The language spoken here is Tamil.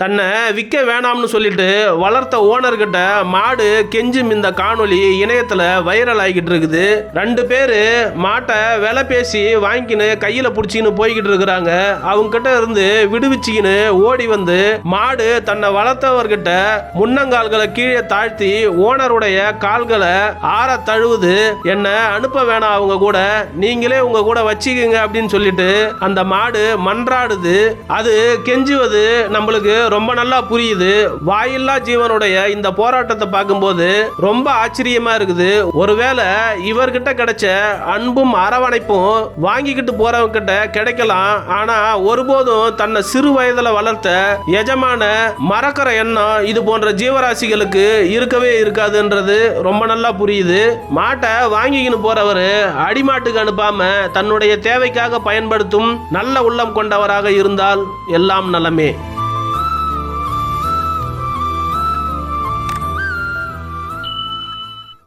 தன்னை விற்க வேணாம்னு சொல்லிட்டு வளர்த்த ஓனர்கிட்ட மாடு கெஞ்சும் இந்த காணொலி இணையத்தில் வைரல் ஆகிட்டு இருக்குது. ரெண்டு பேர் மாட்டை விலை பேசி வாங்கிக்கின்னு கையில் பிடிச்சிக்கின்னு போய்கிட்டு இருக்கிறாங்க. அவங்கக்கிட்ட இருந்து விடுவிச்சிக்கின்னு ஓடி வந்து மாடு தன்னை வளர்த்தவர்கிட்ட முன்னங்கால்களை கீழே தாழ்த்தி ஓனருடைய கால்களை ஆற தழுவுது. என்ன அனுப்ப வேணாம் அவங்க கூட. நீங்களே உங்க கூட வச்சுக்கோங்க அப்படின்னு சொல்லிட்டு அந்த மாடு மன்றாடுது. அது கெஞ்சுவது நம்மளுக்கு ரொம்ப நல்லா புரியுது. வாயில்லா ஜீவனுடைய இந்த போராட்டத்தை பார்க்கும்போது ரொம்ப ஆச்சரியமா இருக்குது. ஒருவேளை இவர்கிட்ட கிடைச்ச அன்பும் அரவணைப்பும் வாங்கிக்கிட்டு போறவங்க கிட்ட கிடைக்கலாம். ஆனா ஒருபோதும் தன்னை சிறு வயதுல வளர்த்த எஜமான மறக்கிற எண்ணம் இது போன்ற ஜீவராசிகளுக்கு இருக்கவே இருக்காதுன்றது ரொம்ப நல்லா புரியுது. மாட்டை வாங்கிக்கின்னு போறவர் அடிமாட்டுக்கு அனுப்பாம தன்னுடைய தேவைக்காக பயன்படுத்தும் நல்ல உள்ளம் கொண்டவராக இருந்தால் எல்லாம் நலமே.